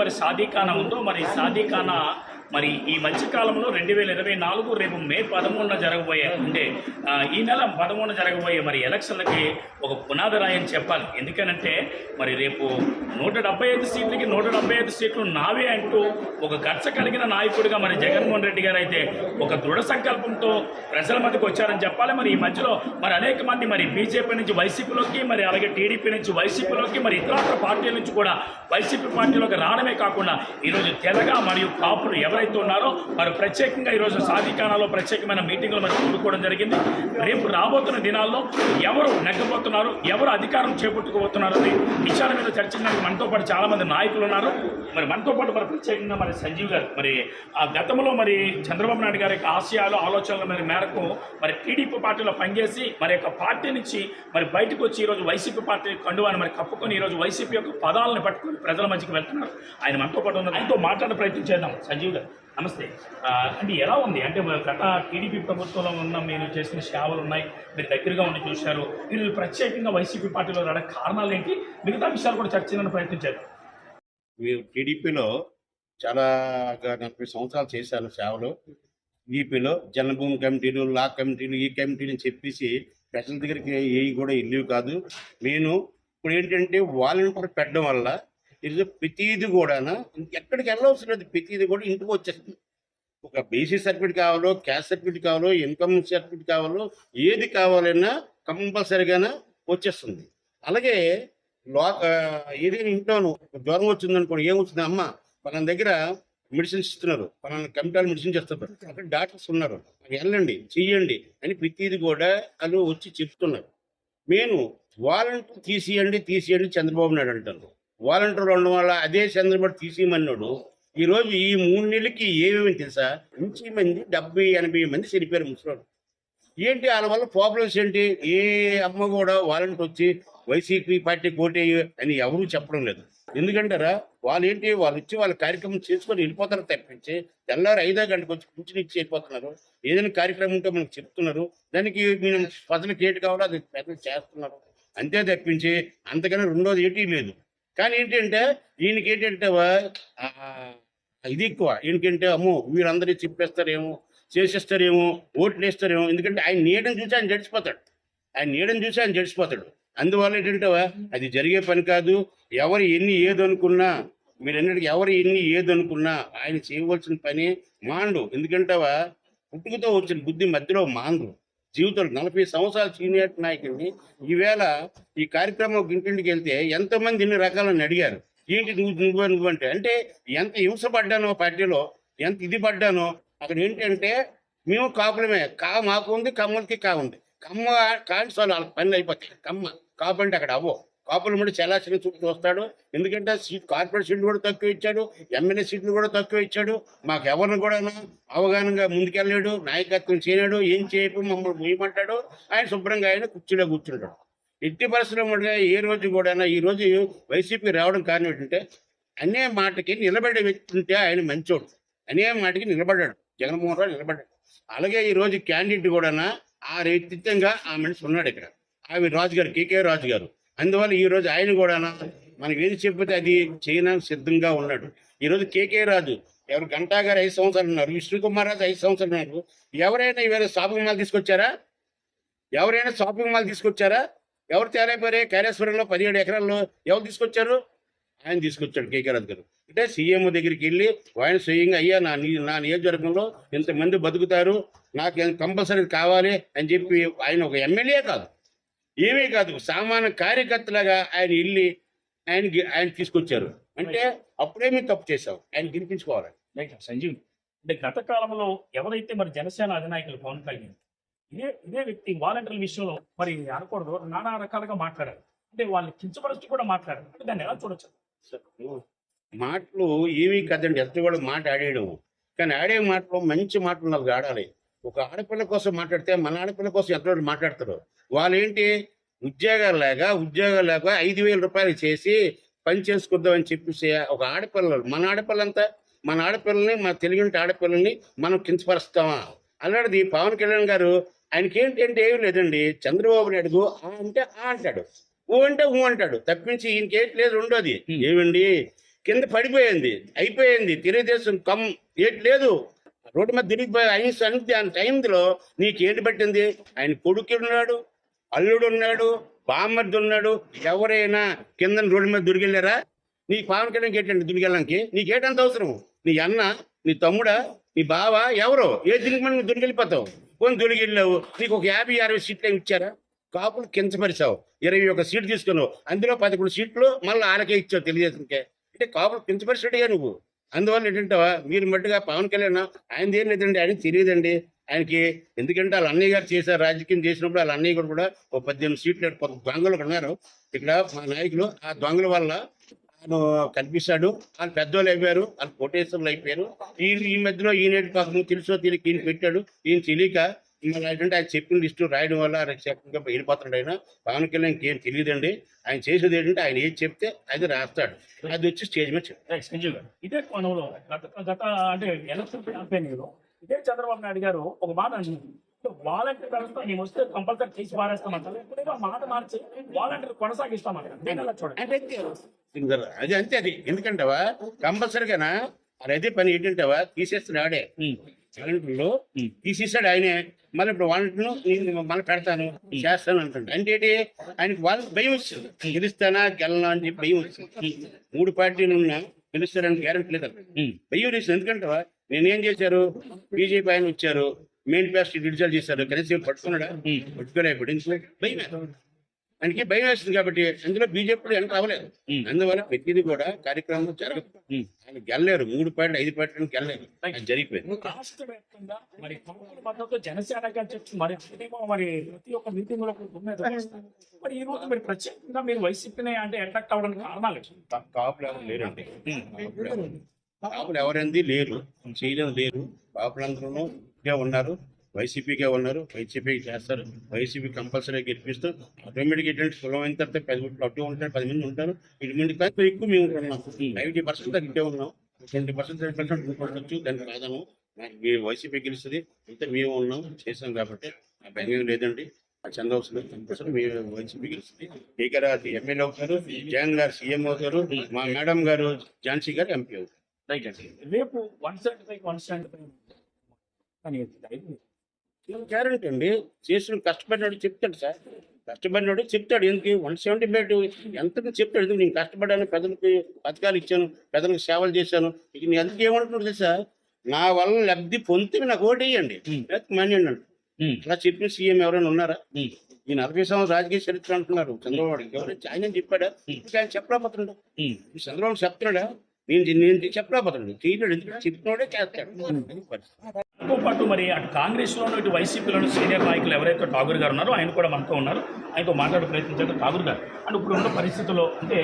మరి సాదీఖానా ఉందో మరి సాదీఖానా మరి ఈ మధ్యకాలంలో రెండు వేల ఇరవై నాలుగు రేపు మే పదమూడున జరగబోయే అంటే ఈ నెల పదమూడున జరగబోయే మరి ఎలక్షన్లకి ఒక పునాది రాయని చెప్పాలి. ఎందుకనంటే మరి రేపు నూట డెబ్బై ఐదు సీట్లకి నూట డెబ్బై ఐదు సీట్లు నావే అంటూ ఒక గచ్చ కలిగిన నాయకుడిగా మరి జగన్మోహన్ రెడ్డి గారు అయితే ఒక దృఢ సంకల్పంతో ప్రజల మధ్యకి వచ్చారని చెప్పాలి. మరి ఈ మధ్యలో మరి అనేక మంది మరి బీజేపీ నుంచి వైసీపీలోకి మరి అలాగే టీడీపీ నుంచి వైసీపీలోకి మరి ఇతర పార్టీల నుంచి కూడా వైసీపీ పార్టీలోకి రావడమే కాకుండా ఈరోజు తెలగ మరియు కాపులు ఎవరైతే ఉన్నారో వారు ప్రత్యేకంగా ఈరోజు సాధికారాలో ప్రత్యేకమైన మీటింగ్లు మనం కూడుకోవడం జరిగింది. రేపు రాబోతున్న దినాల్లో ఎవరు నెగ్గబోతున్నారు ఎవరు అధికారం చేపట్టుకోబోతున్నారు అని విషయాల మీద చర్చించడానికి మనతో పాటు చాలామంది నాయకులు ఉన్నారు. మరి మనతో పాటు మరి ప్రత్యేకంగా మరి సంజీవ్ గారు మరి ఆ గతంలో మరి చంద్రబాబు నాయుడు గారి యొక్క ఆశయాలు ఆలోచనలు మరి మేరకు మరి టీడీపీ పార్టీలో పనిచేసి మరి యొక్క పార్టీ నుంచి మరి బయటకు వచ్చి ఈరోజు వైసీపీ పార్టీ కండువాని మరి కప్పుకొని ఈరోజు వైసీపీ యొక్క పదాలను పట్టుకొని ప్రజల మధ్యకి వెళ్తున్నారు. ఆయన మనతో పాటు ఉన్నారు. ఆయనతో మాట్లాడే ప్రయత్నం చేద్దాం. సంజీవ్ గారు. నమస్తే. అంటే ఎలా ఉంది? అంటే గత టీడీపీ ప్రభుత్వంలో ఉన్న మీరు చేసిన సేవలు ఉన్నాయి మీరు దగ్గరగా ఉండి చూశారు. మీరు ప్రత్యేకంగా వైసీపీ పార్టీలో రావడానికి కారణాలు ఏంటి? మిగతా విషయాలు కూడా చర్చించడానికి ప్రయత్నించారు మీరు టీడీపీలో చాలా నలభై సంవత్సరాలు చేశాను సేవలు. టీడీపీలో జన్మభూమి కమిటీలు లా కమిటీలు ఈ కమిటీలు అని చెప్పేసి ప్రజల దగ్గరికి ఏవి కూడా ఇల్లు కాదు. నేను ఇప్పుడు ఏంటంటే వాలంటీర్ పెట్టడం వల్ల ఇది ప్రతిది కూడా ఎక్కడికి వెళ్ళవలసిన లేదు. ప్రతిది కూడా ఇంటికి వచ్చేస్తుంది. ఒక బీసీ సర్టిఫికేట్ కావాలో క్యాస్ట్ సర్టిఫికేట్ కావాలో ఇన్కమ్ సర్టిఫికేట్ కావాలో ఏది కావాలన్నా కంపల్సరిగానే వచ్చేస్తుంది. అలాగే లో ఏదైనా ఇంట్లోనూ జ్వరం వచ్చింది అనుకోండి ఏమొచ్చింది అమ్మ పలానా దగ్గర మెడిసిన్స్ ఇస్తున్నారు. మన కంప్యూటర్ మెడిసిన్స్ ఇస్తున్నారు అక్కడ డాక్టర్స్ ఉన్నారు. వెళ్ళండి చెయ్యండి అని ప్రతిది కూడా వాళ్ళు వచ్చి చెప్తున్నారు. నేను వాలంటీర్ తీసియండి తీసియండి చంద్రబాబు నాయుడు అంటారు. వాలంటీర్లు ఉండడం వల్ల అదే చంద్రబాబు తీసేయమన్నాడు. ఈరోజు ఈ మూడు నెలలకి ఏమేమి తెలుసా? మంచి మంది డెబ్బై ఎనభై మంది చనిపోయారు ముసలాడు ఏంటి వాళ్ళ వల్ల ప్రాబ్లమ్స్ ఏంటి? ఏ అమ్మ కూడా వాలంటీర్ వచ్చి వైసీపీ పార్టీ కోటేయు అని ఎవరూ చెప్పడం లేదు. ఎందుకంటారా? వాళ్ళు ఏంటి? వాళ్ళు వచ్చి వాళ్ళ కార్యక్రమం చేసుకొని వెళ్ళిపోతారు తప్పించి తెల్లారు ఐదో గంటకు వచ్చి కూర్చుని ఇచ్చి వెళ్ళిపోతున్నారు. ఏదైనా కార్యక్రమం ఉంటే మనకు చెప్తున్నారు. దానికి మేము ప్రజలకు ఏంటి కావాలో? అది ప్రజలు చేస్తున్నారు. అంతే తప్పించి అంతకన్నా రెండోది ఏంటి? లేదు. కానీ ఏంటంటే ఈయనకి ఏంటంటే ఇది ఎక్కువ. ఏంటంటే అమ్మో వీరందరూ చెప్పేస్తారేమో చేసేస్తారేమో ఓట్లు వేస్తారేమో ఎందుకంటే ఆయన నీడని చూసి ఆయన జడిచిపోతాడు ఆయన నీడని చూసి ఆయన జడిచిపోతాడు అందువల్ల ఏంటంటే అది జరిగే పని కాదు. ఎవరు ఎన్ని ఏదనుకున్నా మీరు అన్నట్టు ఎవరు ఎన్ని ఏదనుకున్నా ఆయన చేయవలసిన పని మాండు. ఎందుకంటే పుట్టుకతో వచ్చిన బుద్ధి మధ్యలో మాండు జీవితంలో నలభై సంవత్సరాల సీనియర్ నాయకుడిని ఈవేళ ఈ కార్యక్రమం ఇంటింటికి వెళ్తే ఎంతమంది ఇన్ని రకాలని అడిగారు? ఏంటి నువ్వు నువ్వు నువ్వు అంటే అంటే ఎంత హింస పడ్డానో పార్టీలో ఎంత ఇది పడ్డానో అక్కడ ఏంటంటే మేము కాపులమే కా మాకు ఉంది కమ్మలకి కా ఉంది. కమ్మ కాని వాళ్ళ వాళ్ళకి పనులు అయిపోతాయి కమ్మ కాపు అంటే అక్కడ అవ్వవు. కాపులు కూడా చాలా చిన్న చూపు వస్తాడు ఎందుకంటే సీట్ కార్పొరేట్ సీట్లు కూడా తక్కువ ఇచ్చాడు. ఎమ్మెల్యే సీట్లు కూడా తక్కువ ఇచ్చాడు. మాకు ఎవరిని కూడా అవగాహనగా ముందుకెళ్ళాడు. నాయకత్వం చేయలేడు ఏం చేయకు మమ్మల్ని ముయ్యమంటాడు ఆయన శుభ్రంగా ఆయన కుర్చీలో కూర్చుంటాడు. ఎట్టి పరిశ్రమగా ఏ రోజు కూడా ఈ రోజు వైసీపీ రావడం కారణం ఏంటంటే అనే మాటకి నిలబడే వ్యక్తి ఉంటే ఆయన మంచోడు. అనే మాటకి నిలబడ్డాడు. జగన్మోహన్ రావు నిలబడ్డాడు. అలాగే ఈ రోజు క్యాండిడేట్ కూడా ఆ వ్యక్తిత్వంగా ఆ మనిషి ఉన్నాడు ఇక్కడ. ఆమె రాజు గారు కేకే రాజు గారు అందువల్ల ఈ రోజు ఆయన కూడా మనకి ఏది చెప్పితే అది చేయడానికి సిద్ధంగా ఉన్నాడు. ఈ రోజు కేకే రాజు ఎవరు గంటా గారు ఐదు సంవత్సరాలు ఉన్నారు విష్ణుకుమార్ రాజు ఐదు సంవత్సరాలు ఉన్నారు. ఎవరైనా ఈవేళ షాపింగ్ మాల్ తీసుకొచ్చారా? ఎవరైనా షాపింగ్ మాల్ తీసుకొచ్చారా? ఎవరు తేలైపోయారే కైలాసపురంలో పదిహేడు ఎకరాల్లో ఎవరు తీసుకొచ్చారు? ఆయన తీసుకొచ్చాడు కేకే రాజు గారు. అంటే సీఎం దగ్గరికి వెళ్ళి ఆయన స్వయంగా అయ్యా నా నీ- నా నియోజకవర్గంలో ఇంతమంది బతుకుతారు నాకు కంపల్సరీ కావాలి అని చెప్పి ఆయన ఒక ఎమ్మెల్యే కాదు. ఏమీ కాదు సామాన్య కార్యకర్తలాగా ఆయన వెళ్ళి ఆయనకి ఆయన తీసుకొచ్చారు. అంటే అప్పుడే మీరు తప్పు చేశావు ఆయన గెలిపించుకోవాలి. సంజీవ్ అంటే గత కాలంలో ఎవరైతే మరి జనసేన అధినాయకులు పవన్ కళ్యాణ్ ఇదే ఇదే వ్యక్తి వాలంటీర్ల విషయంలో మరి అనకూడదు. నానా రకాలుగా మాట్లాడారు. అంటే వాళ్ళని కించపరుస్తూ కూడా మాట్లాడారు. అంటే దాన్ని ఎలా చూడొచ్చు? మాటలు ఏమీ కదండి. ఎంత కూడా మాట ఆడేయడం కానీ ఆడే మాటలు మంచి మాటలు నాకు ఆడాలి. ఒక ఆడపిల్ల కోసం మాట్లాడితే మన ఆడపిల్ల కోసం ఎంతో మాట్లాడతారు. వాళ్ళు ఏంటి ఉద్యోగాలు లేక ఉద్యోగాలు లేక ఐదు వేల రూపాయలు చేసి పని చేసుకుందామని చెప్పేసి ఒక ఆడపిల్లలు మన ఆడపిల్లంతా మన ఆడపిల్లని మన తెలుగుంటి ఆడపిల్లల్ని మనం కించపరుస్తామా? అలాంటిది పవన్ కళ్యాణ్ గారు ఆయనకి ఏంటంటే ఏమి లేదండి. చంద్రబాబు నాయుడు ఆ అంటే ఆ అంటాడు. ఊ అంటే ఊ అంటాడు. తప్పించి ఈయనకేంటి లేదు ఉండదు. ఏమండి? కింద పడిపోయింది అయిపోయింది. తెలుగుదేశం కమ్ ఏటి లేదు. రోడ్డు మీద తిరిగిపోయి ఆయన సంగతి ఆ టైంలో నీకేంటి పట్టింది? ఆయన కొడుకు ఉన్నాడు అల్లుడు ఉన్నాడు బామ్మర్ది ఉన్నాడు. ఎవరైనా కింద రోడ్డు మీద దొరికెళ్ళారా? నీ పవన్ కళ్యాణ్ ఏంటండి దురికెళ్ళడానికి? నీకేటంత అవసరం? నీ అన్న నీ తమ్ముడా నీ బావ ఎవరో? ఏ దీనికి మనం దొరికెళ్ళిపోతావు? కొన్ని దొరికెళ్ళావు నీకు ఒక యాభై అరవై సీట్లు ఏమి ఇచ్చారా? కాపులు కించపరిచావు. ఇరవై ఒక సీట్ తీసుకున్నావు. అందులో పదకొండు సీట్లు మళ్ళీ ఆలకే ఇచ్చావు తెలియజేసుకే అంటే కాపులు కించపరిచాడుగా నువ్వు. అందువల్ల ఏంటంటే మీరు మట్టుగా పవన్ కళ్యాణ్ ఆయన ఏం లేదండి ఆయన తెలియదండి. ఆయనకి ఎందుకంటే వాళ్ళ అన్నయ్య గారు చేశారు రాజకీయం చేసినప్పుడు వాళ్ళ అన్నయ్య గారు కూడా ఒక పద్దెనిమిది సీట్లు కొంత దొంగలు ఉన్నారు. ఇక్కడ మా నాయకులు ఆ దొంగల వల్ల ఆయన కనిపిస్తాడు. వాళ్ళు పెద్దోళ్ళు అయిపోయారు వాళ్ళు కోటేశ్వర్లు అయిపోయారు. ఈ ఈ మధ్యలో ఈయన పాపం తెలుసో తెలియక ఈయన పెట్టాడు. ఈయన తెలియక మళ్ళీ ఏంటంటే ఆయన చెప్పిన లిస్టు రాయడం వల్ల రక్షకంగా వెళ్ళిపోతున్నాడు ఆయన. పవన్ కళ్యాణ్ ఏం తెలియదండి. ఆయన చేసేది ఏంటంటే ఆయన ఏది చెప్తే అది రాస్తాడు. అది వచ్చి స్టేజ్ మీద చెప్తాడు. ఇదే కోణంలో గత అంటే ఎలక్షన్ క్యాంపెయినింగ్లో ఇదే చంద్రబాబు నాయుడు గారు ఒక మాట అంటున్నారు వాలంటీర్ వ్యవస్థ మేము వస్తే కంపల్సరీ తీసి పారేస్తామంటారు మాట మార్చి వాలంటీర్ కొనసాగిస్తామంటారు చూడండి. సింగర్ అది అంతే అది. ఎందుకంటావా? కంపల్సరిగానా అది అదే పని ఏంటంటావా? తీసేస్తాడు ఆడే. తీసేసాడు ఆయనే. మళ్ళీ ఇప్పుడు నేను మళ్ళీ పెడతాను. చేస్తాను అంటాడు. అంటే ఏంటి? ఆయనకి వాళ్ళ భయం వస్తుంది. గెలుస్తానా గెలనా అని చెప్పి భయం వస్తుంది. మూడు పార్టీలు ఉన్నా గెలుస్తారని గ్యారెంటీ లేదు. భయం వేస్తుంది. ఎందుకంటావా? నేనేం చేశారు? బీజేపీ ఆయన వచ్చారు. మెయిన్ ప్లాస్ట్ డిజిటల్ చేశారు. కనీసం పట్టుకున్నాడా? పట్టుకోలేకపోయాడు. ఎందుకు? భయం ఆయనకి భయం వేస్తుంది కాబట్టి అందులో బీజేపీ ఎంత అవ్వలేదు అందువల్ల ప్రతిదీ కూడా కార్యక్రమం జరగదు. ఆయన గెలలేరు. మూడు పాయింట్ ఐదు పాయింట్ గెలలేరు. జరిగిపోయింది. రాష్ట్ర వ్యాప్తంగా మరి మద్దతు జనసేన మరి మరి ప్రతి ఒక్క మీటింగ్లో ఉన్నది. మరి ఈ రోజు మీరు ప్రత్యేకంగా మీరు వైసీపీని అంటే అట్రాక్ట్ అవ్వడానికి కారణాలు ఏంటి? కా- కాపులు ఎవరు లేరండి. కాపులు ఎవరు- కాపులు ఎవరంది లేరు. చేయలేదు లేరు. కాపులందరూ ఉన్నారు. వైసీపీకే ఉన్నారు. వైసీపీకి చేస్తారు. వైసీపీ కంపల్సరీ గెలిపిస్తూ ఆటోమేటిక్ ఏంటంటే సులభం అయిన తర్వాత పది మంది అటు ఉంటారు పది మంది ఉంటారు. ఇటు మంది కాదు ఎక్కువ మేము ఉంటున్నాం నైంటీ పర్సెంట్ ఇట్టే ఉన్నాం. ట్వంటీ పర్సెంట్ టెన్ పర్సెంట్ ఉండొచ్చు దానికి కాదను మీరు వైసీపీ గెలుస్తుంది. ఇంత మేము ఉన్నాం చేసాం కాబట్టి ఆ భయం లేదండి. ఆ చంద్రబాబు కంపల్సరీ మీ వైసీపీ గెలుస్తుంది. స్పీకర్ ఎమ్మెల్యే అవుతారు జగన్ గారు సీఎం అవుతారు మా మేడం గారు ఝాన్సీ గారు ఎంపీ అవుతారు. రైట్ అండి. రేపు one seventy five one seventy five కానీ గ్యారెంటీ అండి? చేసిన కష్టపడినాడు చెప్తాడు సార్. కష్టపడినాడు చెప్తాడు. ఎందుకు? వన్ సెవెంటీ ఫైవ్ ఎంత చెప్తాడు? ఎందుకు? నేను కష్టపడ్డాను పెద్దలకి పథకాలు ఇచ్చాను పెద్దలకు సేవలు చేశాను. ఇక నేను ఎందుకు ఏమంటున్నాడు తెలుసా? నా వల్ల లబ్ధి పొందితే నాకు ఓటు వేయండి. మనీ అన్నాడు. అలా చెప్పిన సీఎం ఎవరైనా ఉన్నారా? ఈ నలభై సంవత్సరం రాజకీయ చరిత్ర అంటున్నారు. చంద్రబాబు ఎవరైనా ఆయన చెప్పాడా? ఆయన చెప్పలేకపోతున్నాడు. చంద్రబాబు చెప్తున్నాడా? నేను నేను చెప్పలేకపోతున్నాడు చేయలేడు ఎందుకంటే చెప్పినోడే చేస్తాడు. అది దాంతో పాటు మరి అటు కాంగ్రెస్లోనూ ఇటు వైసీపీలోను సీనియర్ నాయకులు ఎవరైతే ఠాగూర్ గారు ఉన్నారో ఆయన కూడా మనతో ఉన్నారు. ఆయనతో మాట్లాడే ప్రయత్నించారు ఠాగూర్ గారు అండ్ ఇప్పుడు ఉన్న పరిస్థితుల్లో అంటే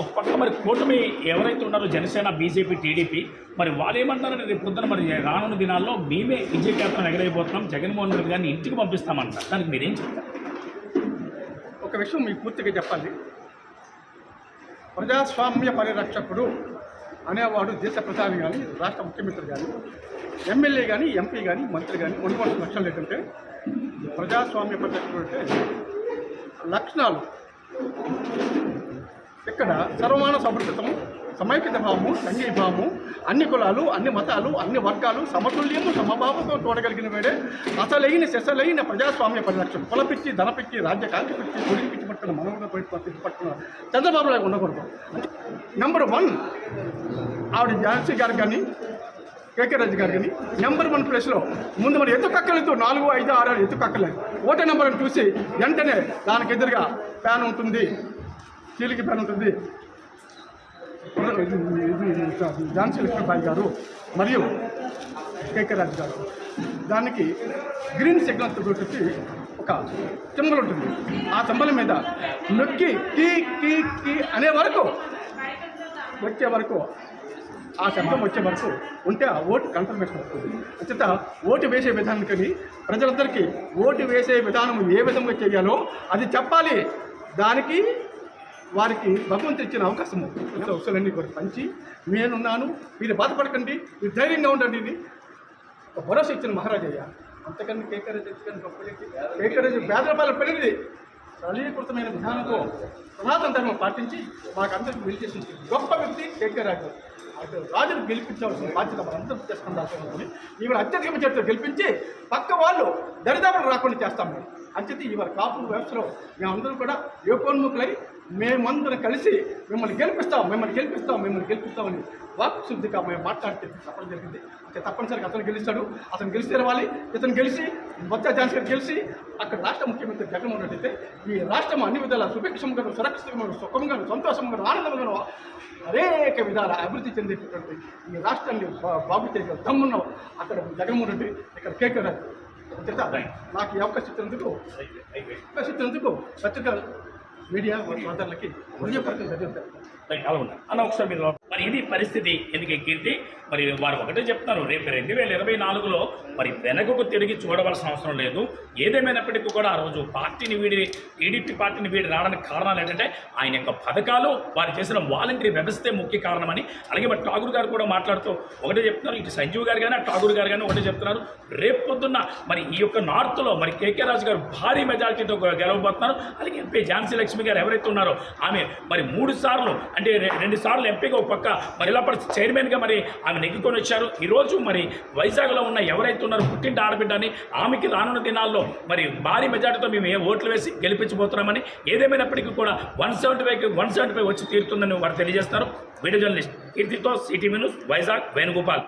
ఒక పక్క మరి కూటమి ఎవరైతే ఉన్నారో జనసేన బీజేపీ టీడీపీ మరి వాళ్ళు ఏమంటారంటే రేపు పొద్దున మరి రానున్న దినాల్లో మేమే విజయ కేతనం ఎగరైపోతున్నాం జగన్మోహన్ రెడ్డి గారిని ఇంటికి పంపిస్తామంటారు దానికి మీరేం చెప్తారు? ఒక విషయం మీకు పూర్తిగా చెప్పాలి. ప్రజాస్వామ్య పరిరక్షకుడు అనేవాడు దేశ ప్రధాని కానీ రాష్ట్ర ముఖ్యమంత్రి కానీ ఎమ్మెల్యే కానీ ఎంపీ కానీ మంత్రి కానీ కొనుగోలు లక్షణాలు ఏంటంటే ప్రజాస్వామ్య పద్ధతి అంటే లక్షణాలు. ఇక్కడ సర్వమాన సమృద్ధతము సమైక్యత భావము సంఘీభావము అన్ని కులాలు అన్ని మతాలు అన్ని వర్గాలు సమతుల్యము సమభావంతో చూడగలిగిన వేడే అసలైన సెసలైన ప్రజాస్వామ్య పరిరక్షణ. కులపిచ్చి ధనపిచ్చి రాజ్యకాంతి పిచ్చి కొడికి పిచ్చి పట్టుకున్న మనవుల పట్టుకున్న చంద్రబాబు నాయుడు ఉండకూడదు. నెంబర్ వన్ ఆవిడ ఝాన్సీ గారు కానీ కేకే రాజు గారికి నెంబర్ వన్ ప్లేస్లో ముందు మరి ఎత్తు కక్కలేదు నాలుగు ఐదు ఆరు ఆరు ఎత్తు కక్కలేదు ఓటర్ నెంబర్ని చూసి వెంటనే దానికి ఎదురుగా ఫ్యాన్ ఉంటుంది. చీలికి ప్యాన్ ఉంటుంది. ఝాన్సీ లక్ష్మీబాయి గారు మరియు కేకే రాజు గారు. దానికి గ్రీన్ సిగ్నల్ వచ్చి ఒక సింబల్ ఉంటుంది. ఆ చెంబల మీద నొక్కి కీ కీ కీ అనే వరకు వచ్చే వరకు ఆ శబ్దం వచ్చే వరకు ఉంటే ఆ ఓటు కన్ఫర్మేషన్ వస్తుంది. అంచేత ఓటు వేసే విధానానికి ప్రజలందరికీ ఓటు వేసే విధానం ఏ విధంగా చేయాలో అది చెప్పాలి. దానికి వారికి భగవంతుడు ఇచ్చిన అవకాశము. అవసరాలన్నీ కూడా పంచి నేనున్నాను మీరు బాధపడకండి మీరు ధైర్యంగా ఉండండి ఇది ఒక భరోసా ఇచ్చిన మహారాజయ్య. అంతకన్నా కేకరేజ్ కేకరేజ్ పేదల పాలన పెరిగింది. సరళీకృతమైన విధానంతో సనాతన ధర్మం పాటించి మాకందరికి వెళ్ళి గొప్ప వ్యక్తి కేకే రాజు. అటు రాజును గెలిపించాల్సిన బాధ్యత మనందరూ చేసుకుందాల్సింది ఈవిడ అత్యధిక చేతితో గెలిపించి పక్క వాళ్ళు దరిదాపులు రాకుండా చేస్తాం మేము. అంచేది ఇవాళ కాపు వ్యవస్థలో మేమందరం కూడా యోకోన్ముఖులై మేమందరం కలిసి మిమ్మల్ని గెలిపిస్తాం మిమ్మల్ని గెలిపిస్తాం మిమ్మల్ని గెలిపిస్తామని వాక్ శుద్ధిగా మేము మాట్లాడితే చెప్పడం జరిగింది. అంటే తప్పనిసరిగా అతను గెలుస్తాడు. అతను గెలిచి తెరవాలి ఇతను గెలిచి బొత్స ఝాన్సీ గారు గెలిచి అక్కడ రాష్ట్ర ముఖ్యమంత్రి జగన్మోహన్ రెడ్డి అయితే ఈ రాష్ట్రం అన్ని విధాల సుభిక్షంగా సురక్షితంగా సుఖంగా సంతోషంగా ఆనందంగా అనేక విధాల అభివృద్ధి చెందేటటువంటి ఈ రాష్ట్రాన్ని బాగు చేయగల దమ్మున్న. అక్కడ జగన్మోహన్ రెడ్డి ఇక్కడ కేకే నాకు ఈ అవకాశం ఇచ్చినందుకు అవకాశం ఇచ్చినందుకు పత్రికా మీడియా సోదరులకి హృదయపూర్వక ధన్యవాదాలు అన్న ఒకసారి మీరు మరి ఇది పరిస్థితి. ఎందుకు కీర్తి మరి వారు ఒకటే చెప్తున్నారు రేపు రెండు వేల ఇరవై నాలుగులో మరి వెనకకు తిరిగి చూడవలసిన అవసరం లేదు. ఏదేమైనప్పటికీ కూడా ఆ రోజు పార్టీని వీడి టీడీపీ పార్టీని వీడి రావడానికి కారణాలు ఏంటంటే ఆయన యొక్క పథకాలు వారు చేసిన వాలంటరీ వ్యవస్థే ముఖ్య కారణమని. అలాగే మరి ఠాగూర్ గారు కూడా మాట్లాడుతూ ఒకటే చెప్తున్నారు ఇటు సంజీవ్ గారు కానీ ఠాగూర్ గారు కానీ ఒకటే చెప్తున్నారు. రేపు పొద్దున్న మరి ఈ యొక్క నార్త్లో మరి కేకే రాజు గారు భారీ మెజారిటీతో గెలవబోతున్నారు. అలాగే ఎంపీ ఝాన్సీ లక్ష్మి గారు ఎవరైతే ఉన్నారో ఆమె మరి మూడు సార్లు అంటే రెండు సార్లు ఎంపీగా ఒక యొక్క మరి ఇలా పరిస్థితి చైర్మన్గా మరి ఆమె నెగ్గుకొని వచ్చారు. ఈరోజు మరి వైజాగ్లో ఉన్న ఎవరైతే ఉన్నారో పుట్టింటి ఆడబిడ్డని ఆమెకి రానున్న దినాల్లో మరి భారీ మెజార్టీతో మేము ఏ ఓట్లు వేసి గెలిపించబోతున్నామని ఏదేమైనప్పటికీ కూడా వన్ సెవెంటీ ఫైవ్కి వన్ సెవెంటీ ఫైవ్ వచ్చి తీరుతుందని వారు తెలియజేస్తారు వీడియో జర్నలిస్ట్ కీర్తితో సిటీ న్యూస్ వైజాగ్ వేణుగోపాల్.